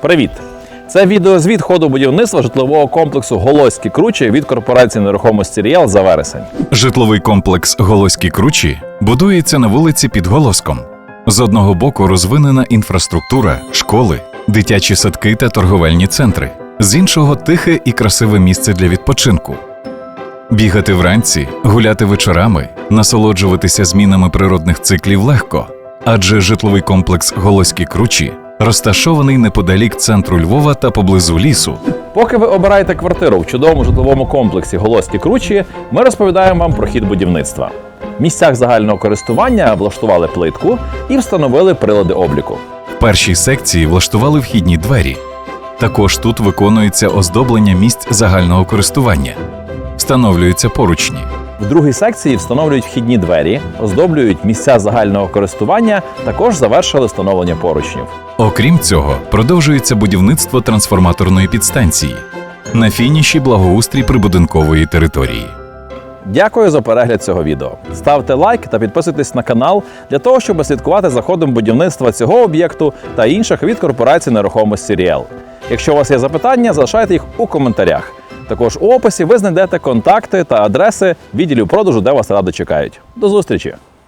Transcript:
Привіт! Це відеозвіт ходу будівництва житлового комплексу Голоські Кручі від корпорації нерухомості Ріал за вересень. Житловий комплекс Голоські Кручі будується на вулиці під Голоском. З одного боку розвинена інфраструктура, школи, дитячі садки та торговельні центри, з іншого тихе і красиве місце для відпочинку. Бігати вранці, гуляти вечорами, насолоджуватися змінами природних циклів легко, адже житловий комплекс Голоські Кручі розташований неподалік центру Львова та поблизу лісу. Поки ви обираєте квартиру в чудовому житловому комплексі Голоські Кручі, ми розповідаємо вам про хід будівництва. В місцях загального користування влаштували плитку і встановили прилади обліку. В першій секції влаштували вхідні двері. Також тут виконується оздоблення місць загального користування, встановлюються поручні. В другій секції встановлюють вхідні двері, оздоблюють місця загального користування, також завершили встановлення поручнів. Окрім цього, продовжується будівництво трансформаторної підстанції на фініші благоустрій прибудинкової території. Дякую за перегляд цього відео. Ставте лайк та підписуйтесь на канал для того, щоб слідкувати за ходом будівництва цього об'єкту та інших від корпорації нерухомості Ріел. Якщо у вас є запитання, залишайте їх у коментарях. Також у описі ви знайдете контакти та адреси відділів продажу, де вас радо чекають. До зустрічі!